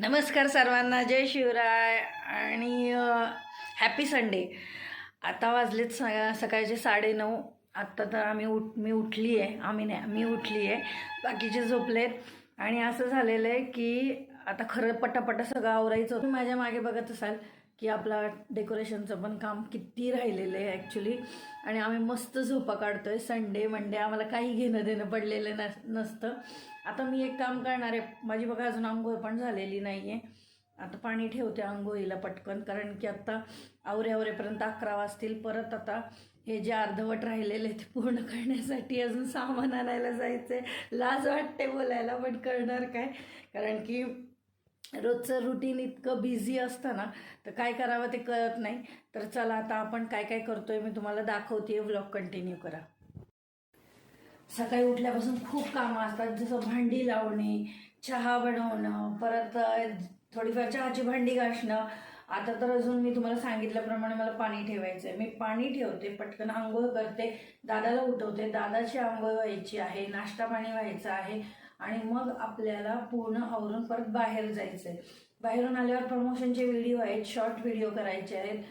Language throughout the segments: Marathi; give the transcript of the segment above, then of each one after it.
नमस्कार सर्वांना जय शिवराय आणि हॅपी संडे आता वाजलेत स सकाळचे साडेनऊ आत्ता तर आम्ही उठ मी उठली आहे आम्ही नाही मी उठली आहे बाकीचे झोपलेत. आणि असं झालेलं आहे की आता खरं पटापटा सगळं आवरायचं होतं. माझ्या मागे बघत असाल. की आपला डेकोरेशनचं पण काम किती राहिलेलं आहे ॲक्च्युली आणि आम्ही मस्त झोपा काढतो आहे संडे मंडे आम्हाला काही घेणं देणं पडलेलं नस नसतं. आता मी एक काम करणार आहे. माझी बघा अजून आंघोळ पण झालेली नाही आहे आता पाणी ठेवते आंघोळीला पटकन कारण की आत्ता आवरे आवरेपर्यंत अकरा वाजतील. परत आता हे जे अर्धवट राहिलेले ते पूर्ण करण्यासाठी अजून सामान आणायला जायचं आहे लाज वाटते बोलायला पण करणार काय? कारण की रोजचं रुटीन इतकं बिझी असतं ना तर काय करावं ते कळत नाही. तर चला आता आपण काय काय करतोय मी तुम्हाला दाखवते व्लॉग कंटिन्यू करा. सकाळी उठल्यापासून खूप कामं असतात. जसं भांडी लावणे चहा बनवणं परत थोडीफार चहाची भांडी घासणं. आता तर अजून मी तुम्हाला सांगितल्याप्रमाणे मला पाणी ठेवायचं आहे मी पाणी ठेवते पटकन आंघोळ करते. दादाला उठवते. दादाची आंघोळ व्हायची आहे नाश्ता पाणी व्हायचं आहे. आणि मग आपल्याला पूर्ण आवरून परत बाहेर जायचं आहे बाहेरून आल्यावर प्रमोशनचे व्हिडिओ आहेत शॉर्ट व्हिडिओ करायचे आहेत.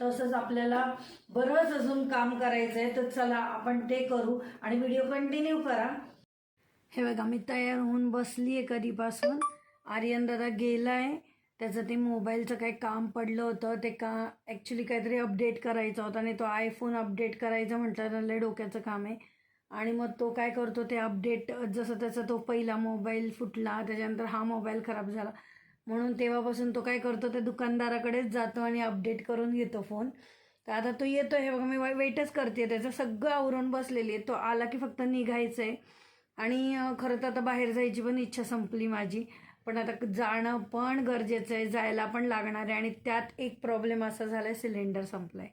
तसंच आपल्याला बरंच अजून काम करायचं आहे तर चला आपण ते करू आणि व्हिडिओ कंटिन्यू करा. हे बघा मी तयार होऊन बसली आहे कधीपासून. आर्यन दादा गेला आहे त्याचं ते मोबाईलचं काही काम पडलं होतं. ते का ॲक्च्युली काहीतरी अपडेट करायचं होतं आणि तो आयफोन अपडेट करायचं म्हटलं त्याला लय डोक्याचं काम आहे. आणि मग तो काय करतो ते अपडेट जसं त्याचा तो पहिला मोबाईल फुटला त्याच्यानंतर हा मोबाईल खराब झाला. म्हणून तेव्हापासून तो काय करतो ते दुकानदाराकडेच जातो आणि अपडेट करून घेतो फोन तर आता तो येतो हे बघा मी वेटच करते त्याचं सगळं आवरून बसलेली आहे. तो आला की फक्त निघायचं आहे आणि खरं तर आता बाहेर जायची पण इच्छा संपली माझी. पण आता जाणं पण गरजेचं आहे जायला पण लागणार आहे. आणि त्यात एक प्रॉब्लेम असा झाला आहे सिलेंडर संपला आहे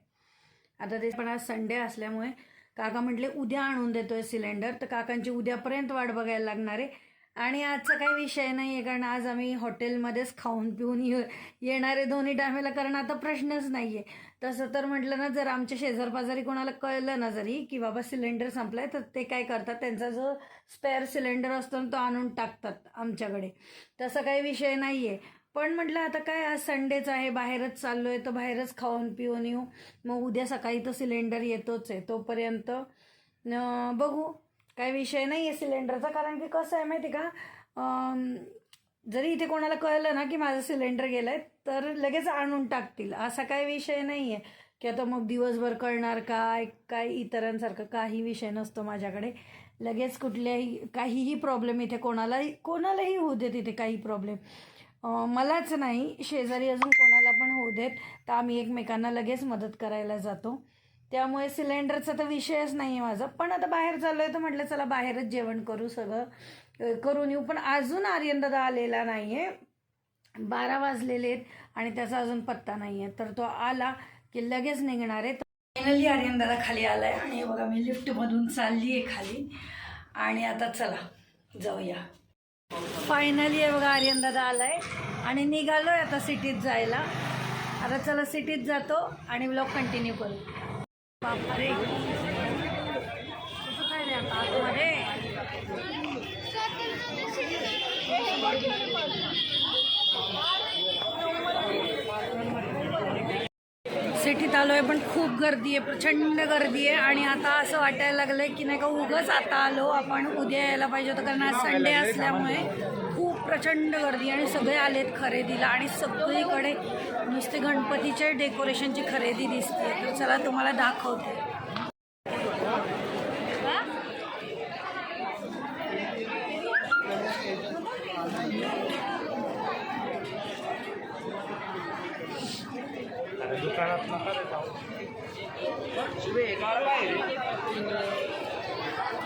आता ते पण आज संडे असल्यामुळे काका म्हटले उद्या आणून देतोय सिलेंडर तर काकांची उद्यापर्यंत वाट बघायला लागणार आहे. आणि आजचा काही विषय नाही आहे कारण आज आम्ही हॉटेलमध्येच खाऊन पिऊन ये येणारे दोन्ही टायमेला कारण आता प्रश्नच नाही आहे तसं तर म्हटलं ना जर आमच्या शेजारपाजारी कोणाला कळलं ना जरी की बाबा सिलेंडर संपलाय तर ते काय करतात त्यांचा जो स्पेअर सिलेंडर असतो ना तो आणून टाकतात आमच्याकडे. तसा काही विषय नाही आहे पण म्हटलं आता काय आज संडेच आहे बाहेरच चाललो आहे तर बाहेरच खाऊन पिऊन येऊ. मग उद्या सकाळी तर सिलेंडर येतोच आहे तोपर्यंत बघू. काय विषय नाही आहे सिलेंडरचा कारण की कसं आहे माहिती आहे का जरी इथे कोणाला कळलं ना की माझं सिलेंडर गेलं आहे तर लगेच आणून टाकतील. असा काही विषय नाही आहे की आता मग दिवसभर कळणार काय काय इतरांसारखं काही विषय नसतो माझ्याकडे. लगेच कुठल्याही काहीही प्रॉब्लेम इथे कोणालाही कोणालाही होऊ देत इथे काही प्रॉब्लेम मलाच नाही. शेजारी अजून कोणाला पण होऊ देत तर आम्ही एकमेकांना लगेच मदत करायला जातो. त्यामुळे सिलेंडरचा तर विषयच नाही आहे माझा. पण आता बाहेर चाललो आहे तर म्हटलं चला बाहेरच जेवण करू सगळं. करून येऊ. पण अजून आर्यनदादा आलेला नाही आहे बारा वाजलेले आहेत आणि त्याचा अजून पत्ता नाही आहे तर तो आला की लगेच निघणार आहे. फायनली आर्यनदादा खाली आला आहे आणि बघा मी लिफ्टमधून चालली आहे खाली. आणि आता चला जाऊया. फायनली बघा आर्यन दादा आलाय. आणि निघालोय आता सिटीत जायला. आता चला सिटीत जातो आणि ब्लॉग कंटिन्यू करू. बापरे कसं काय रे आता आतमध्ये सिटीत आलो आहे पण खूप गर्दी आहे प्रचंड गर्दी आहे. आणि आता असं वाटायला लागलं आहे की नाही का उगंच आता आलो आपण उद्या यायला पाहिजे होतं. कारण आज संडे असल्यामुळे खूप प्रचंड गर्दी आणि सगळे आलेत खरेदीला. आणि सगळीकडे नुसते गणपतीच्या डेकोरेशनची खरेदी दिसते तर चला तुम्हाला दाखवते. दुकानात नका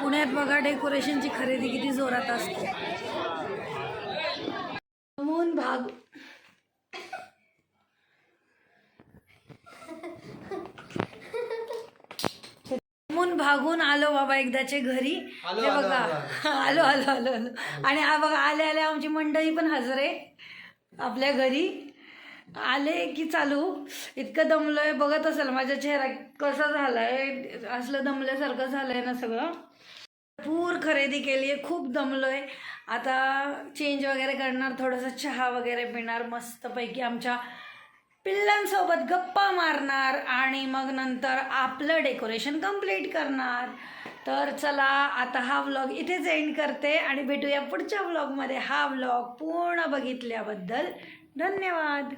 पुण्यात बघा डेकोरेशनची खरेदी किती जोरात असते. मून भाग. मून भागून आलो बाबा एकदाचे घरी. हे बघा. आलो आलो. आलो आलो आणि बघा आले आले आमची मंडळी पण हजर आहे आपल्या घरी. आले की चालू. इतकं दमलंय बघत असेल माझा चेहरा कसा झालाय असलं दमल्यासारखं झालंय ना सगळं. भरपूर खरेदी केली आहे खूप दमलो आहे आता चेंज वगैरे करणार थोडंसं चहा वगैरे पिणार मस्तपैकी आमच्या पिल्लांसोबत गप्पा मारणार आणि मग नंतर आपलं डेकोरेशन कंप्लीट करणार. तर चला आता हा व्लॉग इथेच एंड करते आणि भेटूया पुढच्या व्लॉगमध्ये हा व्लॉग पूर्ण बघितल्याबद्दल धन्यवाद.